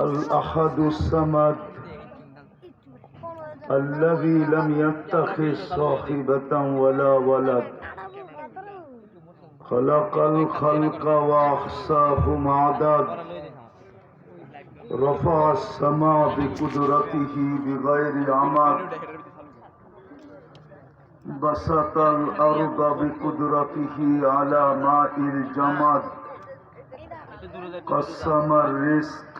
الأحد الصمد الذي لم يتخذ صاحبة ولا ولد. خلق الخلق وأحصاهم عدد رفع السماء بقدرته بغير عمد. بسط الأرض بقدرته على ماء الجمد. قسم الرزق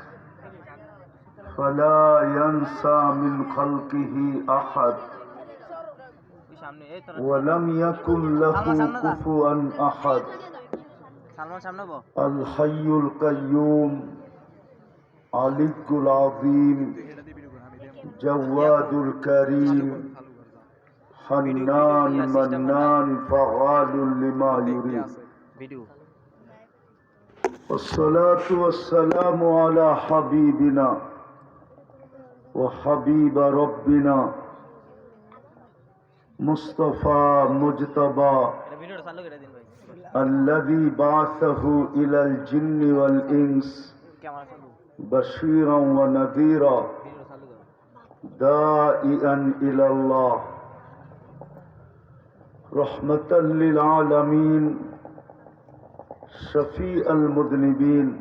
فلا ينسى من خلقه أحد. ولم يكن له كفوا أحد. الحي القيوم عليك العظيم جواد الكريم حنان منان فعال لما يريد. والصلاة والسلام على حبيبنا وحبيب ربنا مصطفى مجتبى الذي بعثه إلى الجن والإنس بشيرا ونذيرا دائئا إلى الله رحمة للعالمين شفيع المذنبين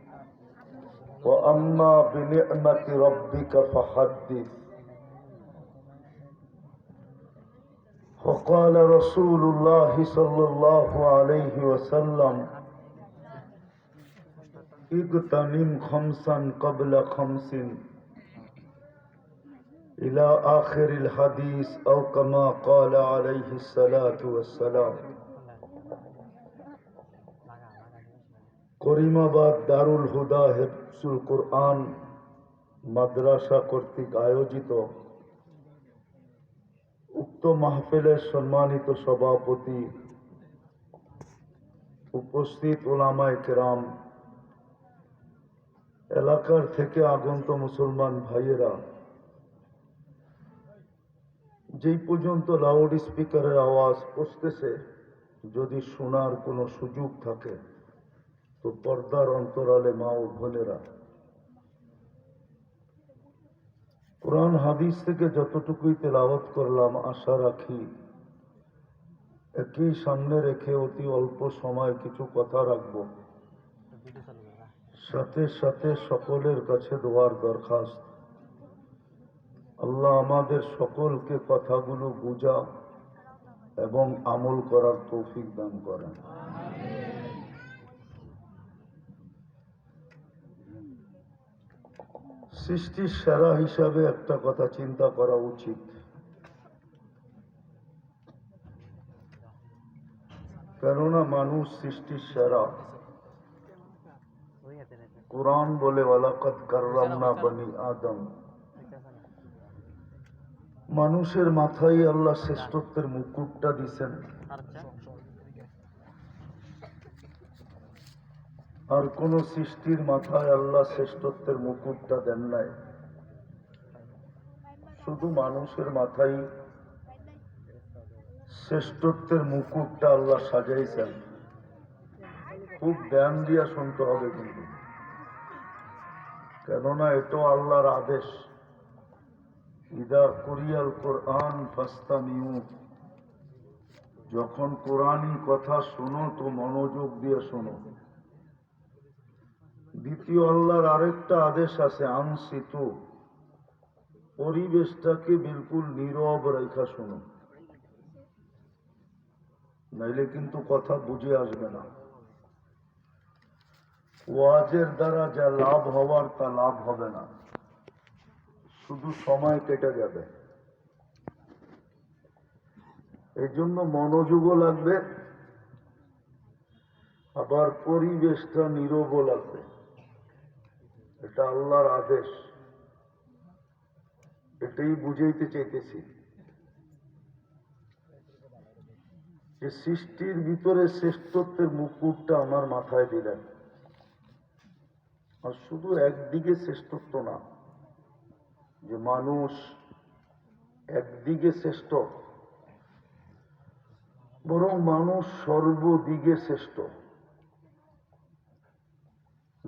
وأما بنعمة ربك فحدث. وقال رسول الله صلى الله عليه وسلم اغتنم خمسا قبل خمس. إلى آخر الحديث أو كما قال عليه الصلاة والسلام. করিমাবাদ দারুল হুদা হেফসুল কোরআন মাদ্রাসা কর্তৃক আয়োজিত উক্ত মাহফিলের সম্মানিত সভাপতি উপস্থিত ওলামায় কেরাম, এলাকার থেকে আগন্ত মুসলমান ভাইয়েরা, যেই পর্যন্ত লাউড স্পিকারের আওয়াজ পৌঁছতেছে, যদি শোনার কোনো সুযোগ থাকে তো পর্দার অন্তরালে মা ও বোনেরা, কোরআন হাদিস থেকে যতটুকুই তেলাওয়াত করলাম, আশা রাখি একই সামনে রেখে অতি অল্প সময় কিছু কথা রাখব। সাথে সাথে সকলের কাছে দোয়ার দরখাস্ত। আল্লাহ আমাদের সকলকে কথাগুলো বুঝা এবং আমল করার তৌফিক দান করেন। সৃষ্টির সেরা হিসাবে একটা কথা চিন্তা করা উচিত। কেননা মানুষ সৃষ্টির সেরা। কোরআন বলে ওয়ালাকাত কাররামনা বনি আদম। মানুষের মাথায় আল্লাহ শ্রেষ্ঠত্বের মুকুটটা দিছেন। আর কোন সৃষ্টির মাথায় আল্লাহ শ্রেষ্ঠত্বের মুকুটটা দেন নাই। শুধু মানুষের মাথায় শ্রেষ্ঠত্বের মুকুটটা আল্লাহ সাজাইছেন। খুব ধ্যান দিয়া শুনতে হবে কিন্তু। কেননা এটাও আল্লাহর আদেশ। ইদা কুরিয়াল কোরআন ফাস্তামিউ। যখন কোরআনই কথা শোনো, তো মনোযোগ দিয়ে শোনো। দ্বিতীয় আল্লাহর আরেকটা আদেশ আছে, আনসিত। পরিবেশটাকে বিলকুল নীরব রেখা শোনো। নাইলে কিন্তু কথা বুঝে আসবে না। ওয়াজের দ্বারা যা লাভ হওয়ার, তা লাভ হবে না। শুধু সময় কেটে যাবে। এই জন্য মনোযোগও লাগবে, আবার পরিবেশটা নীরবও লাগবে। এটা আল্লাহর আদেশ। এটাই বুঝাইতে চাইতেছি। যে সৃষ্টির ভিতরে শ্রেষ্ঠত্বের মুকুটটা আমার মাথায় দিলেন। আর শুধু একদিকে শ্রেষ্ঠত্ব না, যে মানুষ একদিকে শ্রেষ্ঠ, বরং মানুষ সর্বদিকে শ্রেষ্ঠ।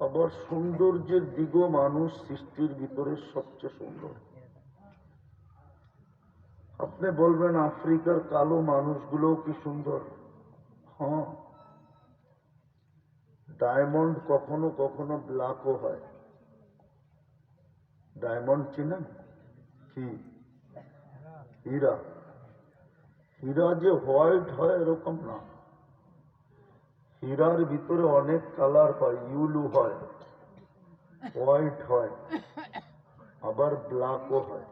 আবার সৌন্দর্যের দিগও মানুষ সৃষ্টির ভিতরে সবচেয়ে সুন্দর। আপনি বলবেন আফ্রিকার কালো মানুষগুলো কি সুন্দর? হ্যাঁ। ডায়মন্ড কখনো কখনো ব্ল্যাকও হয়। ডায়মন্ড চিনেন? কি? হীরা। হীরা যে হোয়াইট হয় এরকম না। হীরার ভিতরে অনেক কালার হয়, ইউলু হয়, হোয়াইট হয়, আবার ব্ল্যাকও হয়।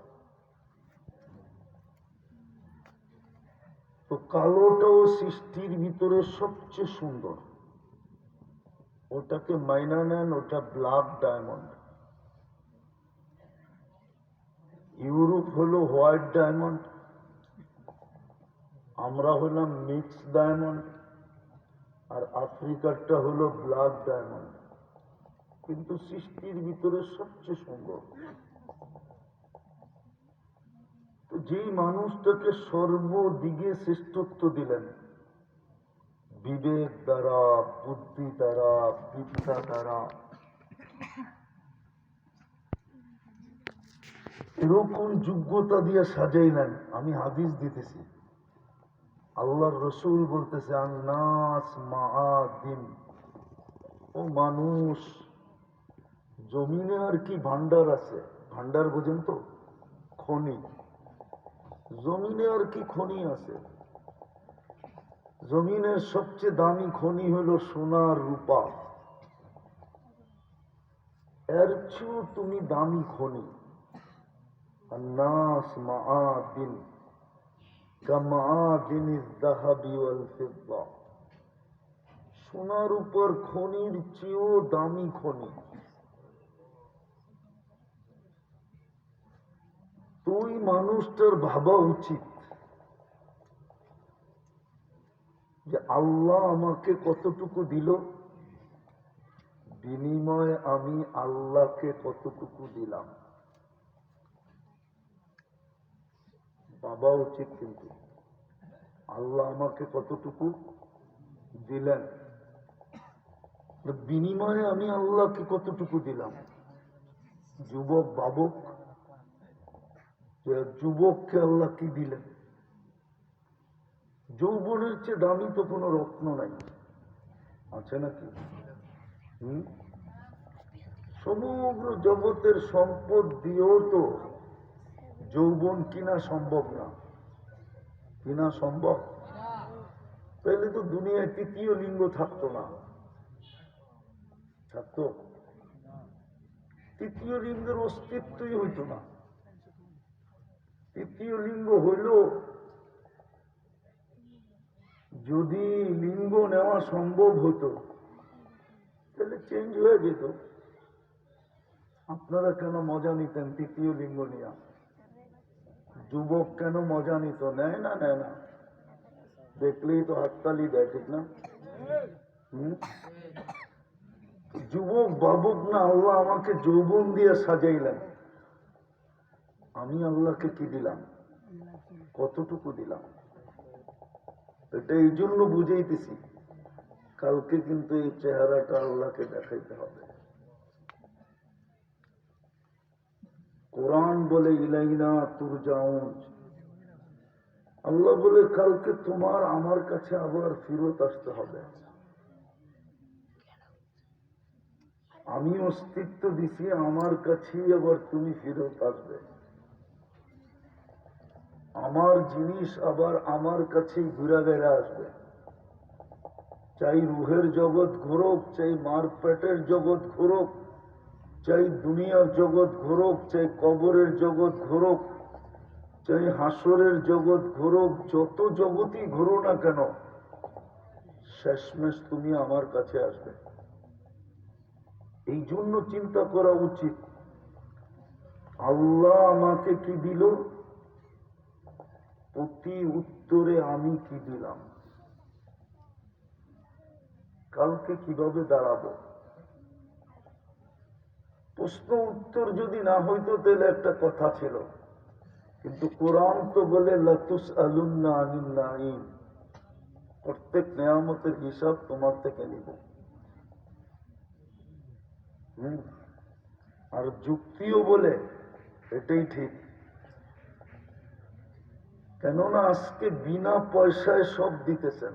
তো কালোটাও সৃষ্টির ভিতরে সবচেয়ে সুন্দর। ওটাকে মাইনা নেন, ওটা ব্ল্যাক ডায়মন্ড। ইউরোপ হলো হোয়াইট ডায়মন্ড, আমরা হলাম মিক্স ডায়মন্ড। আর আফ্রিকারটা হলো ব্ল্যাক ডায়মন্ড। কিন্তু সৃষ্টির ভিতরে সবচেয়ে সুন্দর। যেই মানুষটাকে সর্বদিকে শ্রেষ্ঠত্ব দিলেন, বিবেক দ্বারা, বুদ্ধি দ্বারা, বিদ্যা দ্বারা, এরকম যোগ্যতা দিয়ে সাজাইলেন, আমি হাদিস দিতেছি। আল্লাহ রসুল বলতেছে, আন্নাস মাহাদিন ও মানুষ, জমিনে আর কি ভান্ডার আছে? ভান্ডার বোঝেন তো? খনি। জমিনে আর কি খনি আছে? জমিনের সবচেয়ে দামি খনি হলো সোনা রূপা। এর চেয়েও তুমি দামি খনি। আন্নাস মাহাদিন সোনার উপর খনির চেয়েও দামি খনি। তুই মানুষটার ভাবা উচিত যে আল্লাহ আমাকে কতটুকু দিল। বিনিময়ে আমি আল্লাহকে কতটুকু দিলাম। বাবা উচিত কিন্তু। আল্লাহ আমাকে কতটুকু দিলেন? বিনিময়ে আমি আল্লাহকে কতটুকু দিলাম? যুবক, বাবক যুবককে আল্লাহ কি দিলেন? যৌবনের চেয়ে দামি তো কোনো রত্ন নাই। আছে নাকি? সমগ্র জগতের সম্পদ দিয়েও তো যৌবন কিনা সম্ভব না। কিনা সম্ভব? তাহলে তো দুনিয়ায় তৃতীয় লিঙ্গ থাকতো না। থাকতো? তৃতীয় লিঙ্গের অস্তিত্বই হইতো না। তৃতীয় লিঙ্গ হইল, যদি লিঙ্গ নেওয়া সম্ভব হতো তাহলে চেঞ্জ হয়ে যেত। আপনারা কেন মজা নিতেন তৃতীয় লিঙ্গ নিয়ে? যুবক কেন মজা নিত? নেয় না নেয় না। দেখলেই তো হাততালি দেয়, ঠিক না? যুবক বাবুক না, আল্লাহ আমাকে যৌবন দিয়ে সাজাইলেন। আমি আল্লাহকে কি দিলাম? কতটুকু দিলাম? এটা এই জন্য বুঝাইতেছি। কালকে কিন্তু এই চেহারাটা আল্লাহকে দেখাইতে হবে। কোরআন বলে, ইলাইনা তুরজাউন। আল্লাহ বলে, কালকে তোমার, আমার কাছে আবার ফিরত আসতে হবে। আমি অস্তিত্ব দিছি, আমার কাছেই আবার তুমি ফিরত আসবে। আমার জিনিস আবার আমার কাছেই ঘুরে বেড়া আসবে। চাই রুহের জগৎ ঘোরক, চাই মার পেটের জগৎ ঘোরক চাই দুনিয়ার জগৎ ঘোরক চাই কবরের জগৎ ঘোরক চাই হাসরের জগৎ ঘোরক, যত জগতই ঘোরো না কেন, শেষমেশ তুমি আমার কাছে আসবে। এই জন্য চিন্তা করা উচিত, আল্লাহ আমাকে কি দিল? প্রতি উত্তরে আমি কি দিলাম? কালকে কীভাবে দাঁড়াবো? প্রশ্ন উত্তর যদি না হইতো, তাহলে একটা কথা ছিল। কিন্তু কোরআন তো বলে লাতুস আলুন্না আনিল্লাহিম প্রত্যেক নেয়ামতের হিসাব তোমার থেকে নিব। আর যুক্তিও বলে, এটাই ঠিক। কেননা আজকে বিনা পয়সায় সব দিতেছেন।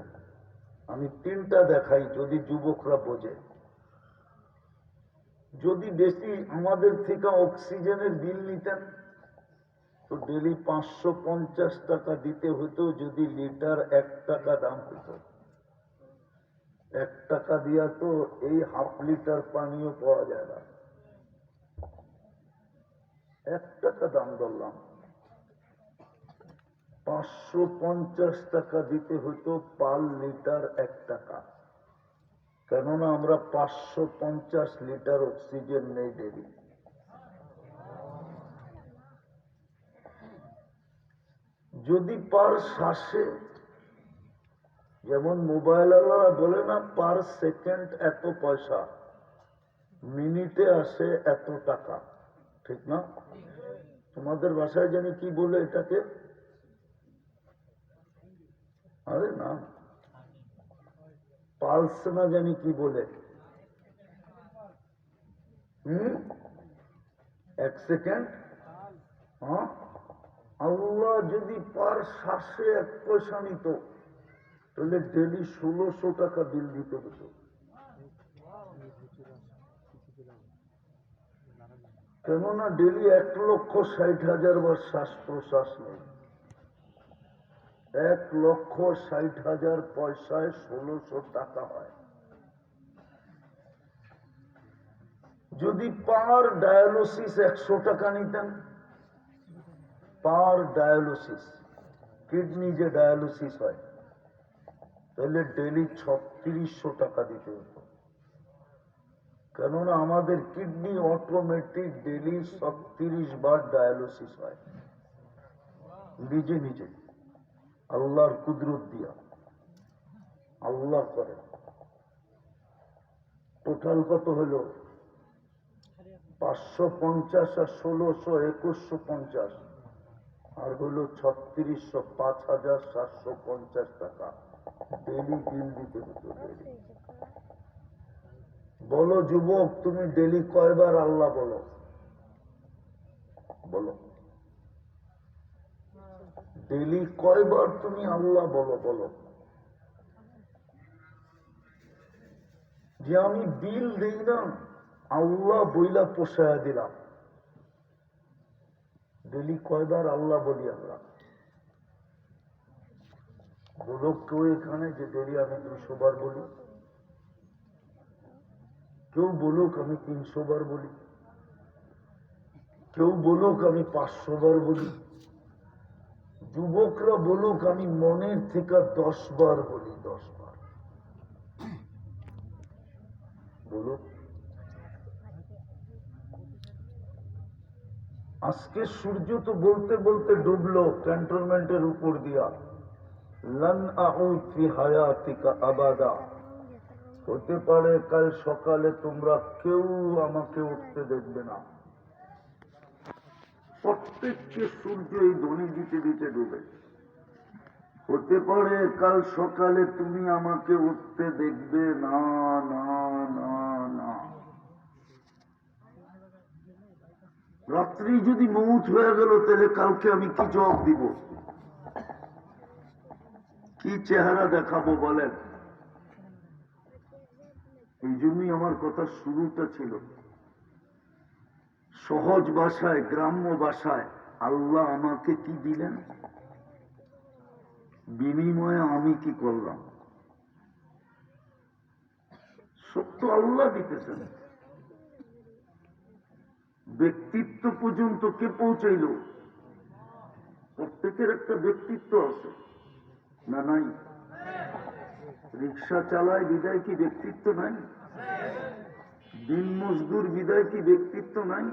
আমি তিনটা দেখাই, যদি যুবকরা বোঝে। যদি বেশি আমাদের থেকে অক্সিজেনের বিল নিতেন, তো ডেলি পাঁচশো পঞ্চাশ টাকা দিতে হতো, যদি লিটার এক টাকা দাম হতো। এক টাকা দিয়া তো এই হাফ লিটার পানিও পাওয়া যায় না। এক টাকা দাম ধরলাম। পাঁচশো পঞ্চাশ টাকা দিতে হতো পার লিটার এক টাকা। কেননা আমরা পাঁচশো পঞ্চাশ লিটার অক্সিজেন নেই ডেলি যদি পার শ্বাসে, যেমন মোবাইল আলারা বলে না, পার সেকেন্ড এত পয়সা, মিনিটে আসে এত টাকা, ঠিক না? তোমাদের ভাষায় জানি কি বলে এটাকে? আরে না। পালস না জানি কি বলে? হুম? এক সেকেন্ড। হ্যাঁ? আল্লাহ যদি পার শ্বাসে এক পয়সা নিত, তাহলে ডেলি ষোলোশো টাকা বিল দিতে হতো। কেননা ডেলি এক লক্ষ ষাট হাজার বার শ্বাস প্রশ্বাস নেই এক লক্ষ ষাট হাজার পয়সায় ষোলোশো টাকা হয়। যদি পার ডায়ালিসিস একশো টাকা নিতেন, পার ডায়ালিসিস, কিডনি যে ডায়ালিসিস হয়, তাহলে ডেলি ছত্রিশশো টাকা দিতে হতো। কেননা আমাদের কিডনি অটোমেটিক ডেলি ছত্রিশ বার ডায়ালিসিস হয়। নিজে নিজে। আল্লাহর কুদরত দিয়া। আল্লাহ করে। টোটাল কত হলো? পাঁচশো পঞ্চাশ আর ষোলোশো একুশশো পঞ্চাশ। আর হলো ছত্রিশশো পাঁচ হাজার সাতশো পঞ্চাশ টাকা। ডেলি বিল দিতে হতো বলো যুবক, তুমি ডেলি কয়বার আল্লাহ বলো? বলো। ডেলি কয়বার তুমি আল্লাহ বলো বলো? যে আমি বিল দিই না, আল্লাহ বইলা পোষায় দিলাম। ডেলি কয়বার আল্লাহ বলি আমরা? বলো কেউ এখানে যে ডেলি আমি দুশো বার বলি? কেউ বলুক আমি তিনশো বার বলি? কেউ বলুক আমি পাঁচশো বার বলি? যুবকরা বলুক, আমি মনের থেকে দশ বার বলি, দশ বার। বলুক। আজকে সূর্য তো বলতে বলতে ডুবলো ক্যান্টনমেন্টের উপর দিয়া। লন আউদ ফি হায়াতিকা আবাদা। হতে পারে কাল সকালে তোমরা কেউ আমাকে উঠতে দেখবে না। প্রত্যেককে সূর্য এই ধ্বনি দিতে দিতে ডুবে। হতে পারে কাল সকালে তুমি আমাকে উঠতে দেখবে, না না না না। রাত্রি যদি মৌত হয়ে গেল, তাহলে কালকে আমি কি জবাব দিব? কি চেহারা দেখাবো বলেন? এই জন্যই আমার কথা শুরুটা ছিল। সহজ ভাষায়, গ্রাম্য ভাষায় আল্লাহ আমাকে কি দিলেন? বিনিময়ে আমি কি করলাম? সত্য আল্লাহ দিতেছেন। ব্যক্তিত্ব পর্যন্ত কে পৌঁছাইল? প্রত্যেকের একটা ব্যক্তিত্ব আছে, না নাই? রিক্সা চালায় বিদায় কি ব্যক্তিত্ব নাই? দিন মজদুর বিদায় কি ব্যক্তিত্ব নাই?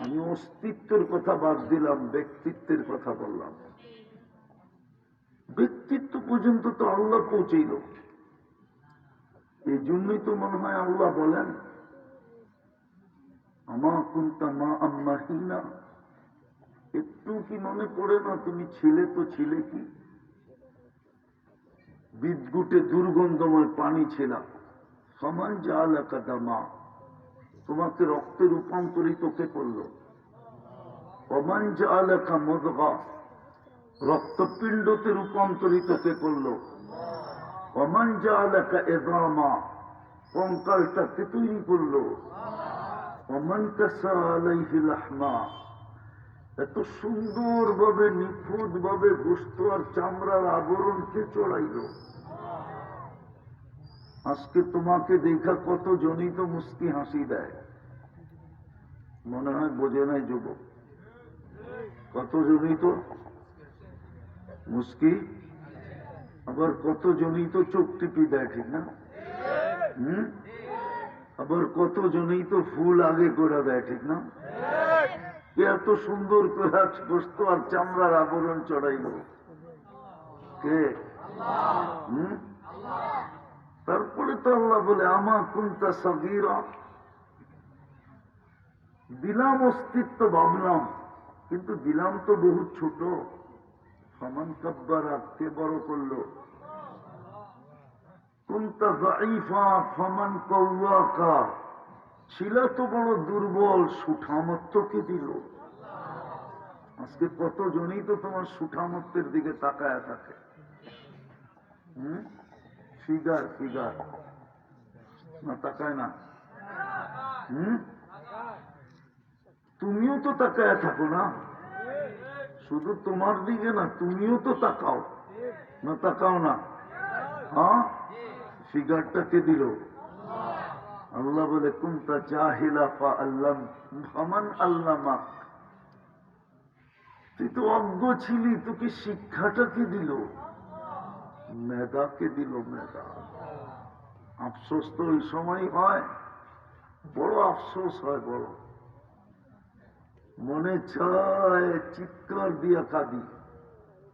আমি অস্তিত্বের কথা বাদ দিলাম, ব্যক্তিত্বের কথা বললাম। ব্যক্তিত্ব পর্যন্ত তো আল্লাহ পৌঁছইল। এই জন্যই তো মনে হয় আল্লাহ বলেন, আমা কুন্তা মা আম্মা হিনা একটু কি মনে পড়ে না, তুমি ছিলে তো ছিলে কি? বিদ্যুটে দুর্গন্ধময় পানি ছিলাম। সমান জাল মা তোমাকে রক্তে রূপান্তরিত কে করল? অমান জাল একা মদগা। রক্তপিণ্ডতে রূপান্তরিত কে করল? অমান জাল একা এদামা। কঙ্কালটাকে তৈরি করল। অমান কাসালাইহিলাহমা এত সুন্দর ভাবে নিখুঁত ভাবে গোস্ত আর চামড়ার আবরণ কে চড়াইল। আজকে তোমাকে দেখা কত জনই তো মুস্কি হাসি দেয়। মনে হয় বোঝে নাই যুবক। কত জনই তো মুস্কি। আবার কত জনই তো চোখ টিপি দেয়, ঠিক না? হম? আবার কত জনই তো ফুল আগে করে দেয়, ঠিক না? এত সুন্দর করে বস্তু আর চামড়ার আবরণ চড়াইল? কে? হুম? তারপরে তো আল্লাহ বলে, আমা কুন্তা সগিরা? দিলাম অস্তিত্ব ভাবলাম, কিন্তু দিলাম তো বহু ছোট। সমান কাব্বারা, কে বড় করল? কুন্তা জাইফা ফমান কৌয়াকা ছিল তো বড় দুর্বল সুঠামত্বকে দিল? আজকে কতজনই তো তোমার সুঠামত্বের দিকে তাকায় থাকে। হুম? ফিগার ফিগার না, তাকায় না। হুম? তুমিও তো তাকায় থাকো না। শুধু তোমার দিকে না, তুমিও তো তাকাও। না তাকাও না। হ্যাঁ? ফিগারটাকে দিল? আল্লাহ বলে কুমতা জাহিলা ফা আল্লাম, ফামান আল্লামা তুই তো অজ্ঞ ছিলি, তোকে শিক্ষাটা কে দিল? মেধাকে দিল মেধা? আফসোস তো ওই সময় হয়। বড় আফসোস হয়, বড়। মনে চায় চিৎকার দিয়া কাঁদি।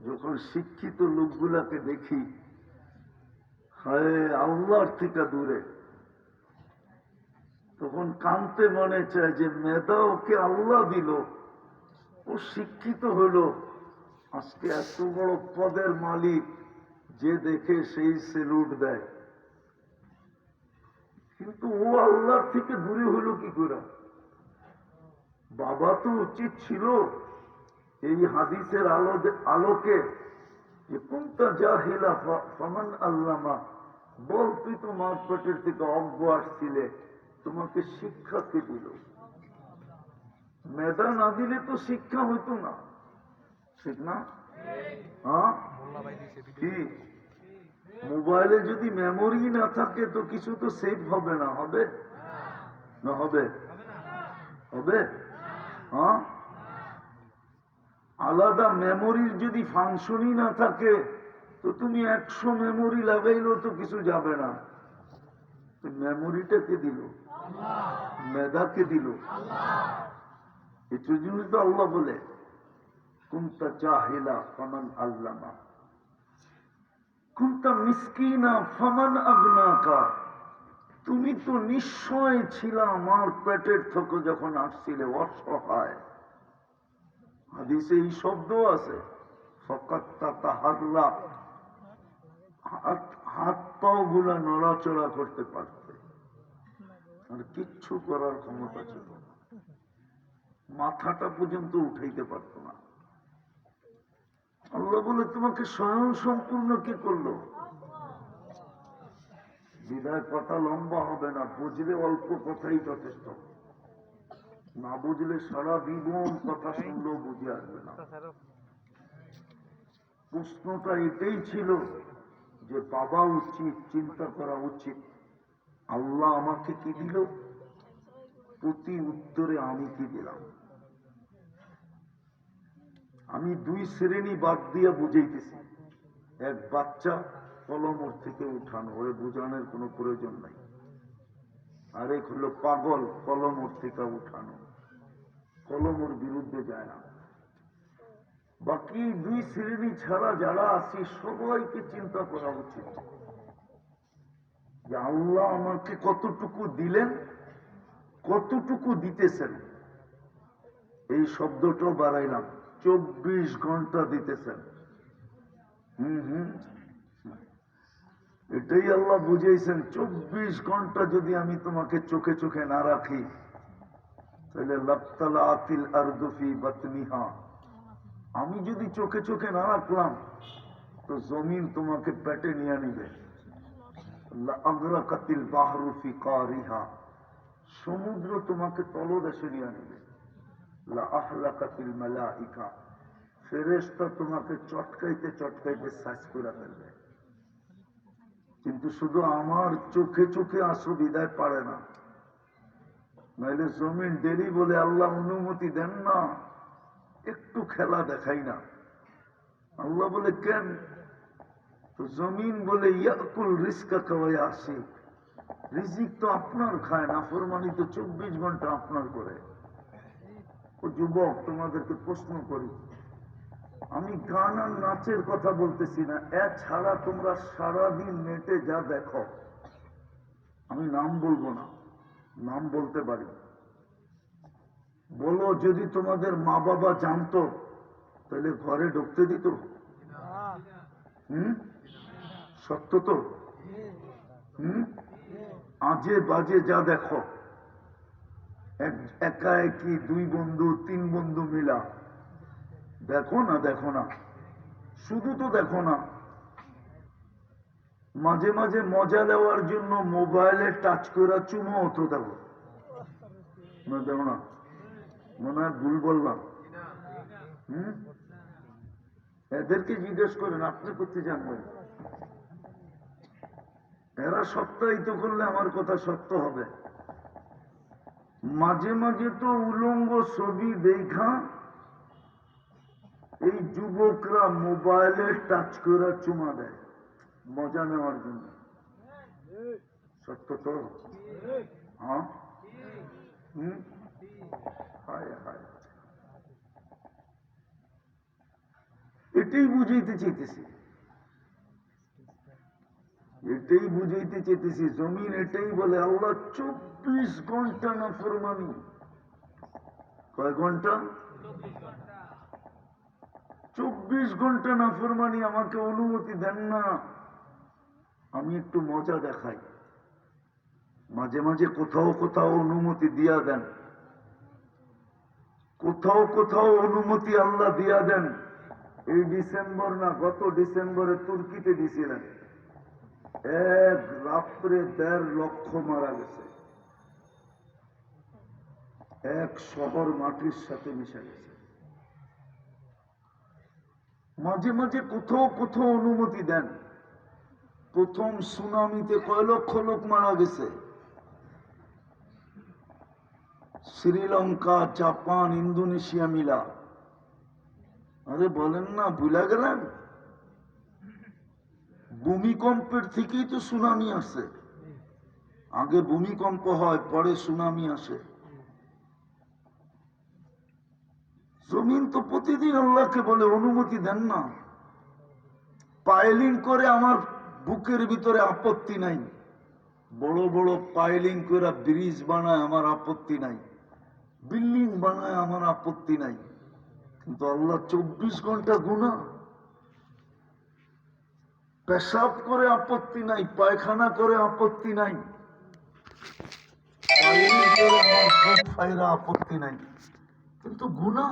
যখন শিক্ষিত লোকগুলাকে দেখি, হায়, আল্লাহর থেকে দূরে। তখন কানতে মনে চায় যে মেধা ওকে আল্লাহ দিল, ও শিক্ষিত হলো। আজকে এত বড় পদের মালিক যে দেখে সেই সেলুট দেয়। কিন্তু ও আল্লাহর থেকে দূরে হলো কি করে? বাবা তো উচিত ছিল এই হাদিসের আলো আলোকে যে কোনটা জাহিলা ফমান আল্লামা বল তুই তো পেটের থেকে অজ্ঞ আসছিলে তোমাকে শিক্ষা কে দিল? মেধা না দিলে তো শিক্ষা হইতো না। ঠিক না? হ্যাঁ? কি? মোবাইলে যদি মেমোরি না থাকে, তো কিছু তো সেভ হবে না হবে? না হবে? হবে? হ্যাঁ? আলাদা মেমোরির যদি ফাংশনই না থাকে, তো তুমি একশো মেমোরি লাগাইলেও তো কিছু যাবে না। মেমোরিটাকে দিল? মেধাকে দিল? এটার জন্য তো আল্লাহ বলে, কুন্তা চাহিলা ফামান আল্লামা। কুন্তা মিসকিনা ফামান আগ্নাকা। তুমি তো নিশ্চয় ছিল আমার পেটের থেকে যখন আসছিলে, অসহায়। হাদিসে এই শব্দ আছে তাহাররা হাত হাত পাও গুলা নড়াচড়া করতে পারতে। আর কিচ্ছু করার ক্ষমতা ছিল না। মাথাটা পর্যন্ত উঠাইতে পারতো না। আল্লাহ বলে, তোমাকে স্বয়ং সম্পূর্ণ কে করল? বিদায় কথা লম্বা হবে না, বুঝলে অল্প কথাই যথেষ্ট। না বুঝলে সারা জীবন কথা শুনলেও বুঝে আসবে না। প্রশ্নটা এটাই ছিল যে, বাবা উচিত, চিন্তা করা উচিত। আল্লাহ আমাকে কি দিল? প্রতি উত্তরে আমি কি দিলাম? আমি দুই শ্রেণি বাদ দিয়ে বুঝাইতেছি। এক বাচ্চা কলমর থেকে উঠানো, ওরে বুঝানোর কোনো প্রয়োজন নাই। আরেক হলো পাগল কলমর থেকে উঠানো। কলমর বিরুদ্ধে যায় না। বাকি দুই শ্রেণি ছাড়া যারা আছি, সবাইকে চিন্তা করা উচিত যে আল্লাহ আমাকে কতটুকু দিলেন, কতটুকু দিতেছেন। এই শব্দটাও বাড়াইলাম। চব্বিশ ঘণ্টা দিতেছেন। হুম হুম। এটাই আল্লাহ বুঝেছেন চব্বিশ ঘণ্টা যদি আমি তোমাকে চোখে চোখে না রাখি, তাহলে লপ্তালা আতিল আরদুফি বাতনিহা। আমি যদি চোখে চোখে না রাখলাম, তো জমিন তোমাকে পেটে নিয়ে নিবে। আগ্রাকাতিল বাহরুফি কারিহা। সমুদ্র তোমাকে তলদেশে নিয়ে নিবে। তোমাকে চটকাইতে চটকাইতে সাজ করে ফেলবে। কিন্তু শুধু আমার চোখে চোখে পারে না। জমিন ডেলি বলে আল্লাহ অনুমতি দেন না। একটু খেলা দেখাই না। আল্লাহ বলে, কেন? তো জমিন বলে, ইয়াকুল রিস্কা খাওয়াই আসে রিজিক তো আপনার খায় না, ফরমানি তো চব্বিশ ঘণ্টা আপনার করে। যুবক, তোমাদেরকে প্রশ্ন করি। আমি গান আর নাচের কথা বলতেছি না, এছাড়া তোমরা সারাদিন নেটে যা দেখো। আমি নাম বলব না, নাম বলতে পারি। বলো, যদি তোমাদের মা বাবা জানতো, তাহলে ঘরে ঢুকতে দিত? হুম? সত্য তো? হম? আজে বাজে যা দেখো। এক- একা একই দুই বন্ধু, তিন বন্ধু মিলা? দেখো না দেখো না। শুধু তো দেখো না। মাঝে মাঝে মজা দেওয়ার জন্য মোবাইলে টাচ করে চুমো হতো দেখো না দেবো না? মনে হয় ভুল বললাম। হুম? এদেরকে জিজ্ঞেস করেন, আপনি করতে জানবেন এরা সত্যায়িত করলে আমার কথা সত্য হবে। মাঝে মাঝে তো উলঙ্গ ছবি দেখা। এই যুবকরা মোবাইলে টাচ করে চুমা দেয়। মজা নেওয়ার জন্য। সত্য তো? হ্যাঁ? এটাই বুঝাইতে চাইতেছি। এটাই বুঝাইতে চাইতেছি। জমিন এটাই বলে, আল্লাহ চব্বিশ ঘণ্টা না ফরমানি? কয় ঘণ্টা? চব্বিশ ঘণ্টা না ফরমানি, আমাকে অনুমতি দেন না। আমি একটু মজা দেখাই। মাঝে মাঝে কোথাও কোথাও অনুমতি দিয়া দেন। কোথাও কোথাও অনুমতি আল্লাহ দিয়া দেন। এই ডিসেম্বর না, গত ডিসেম্বরে তুর্কিতে দিছিলেন। এক রাত্রে দেড় লক্ষ মারা গেছে। এক শহর মাটির সাথে মিশে গেছে। মাঝে মাঝে কোথাও কোথাও অনুমতি দেন। প্রথম সুনামিতে কয় লক্ষ লোক মারা গেছে। শ্রীলঙ্কা, জাপান, ইন্দোনেশিয়া মিলা। আরে বলেন না, ভুলা গেলেন? ভূমিকম্পের থেকেই তো সুনামি আসে। আগে ভূমিকম্প হয়, পরে সুনামি আসে। জমিন তো প্রতিদিন আল্লাহকে বলে, অনুমতি দেন না। পাইলিং করে আমার বুকের ভিতরে আপত্তি নাই। বড় বড় পাইলিং করে ব্রিজ বানায় আমার আপত্তি নাই। বিল্ডিং বানায় আমার আপত্তি নাই। কিন্তু আল্লাহ চব্বিশ ঘণ্টা গুণা পেশাব করে আপত্তি নাই, পায়খানা করে আপত্তি নাই। আপত্তি নাই। কিন্তু গুণা।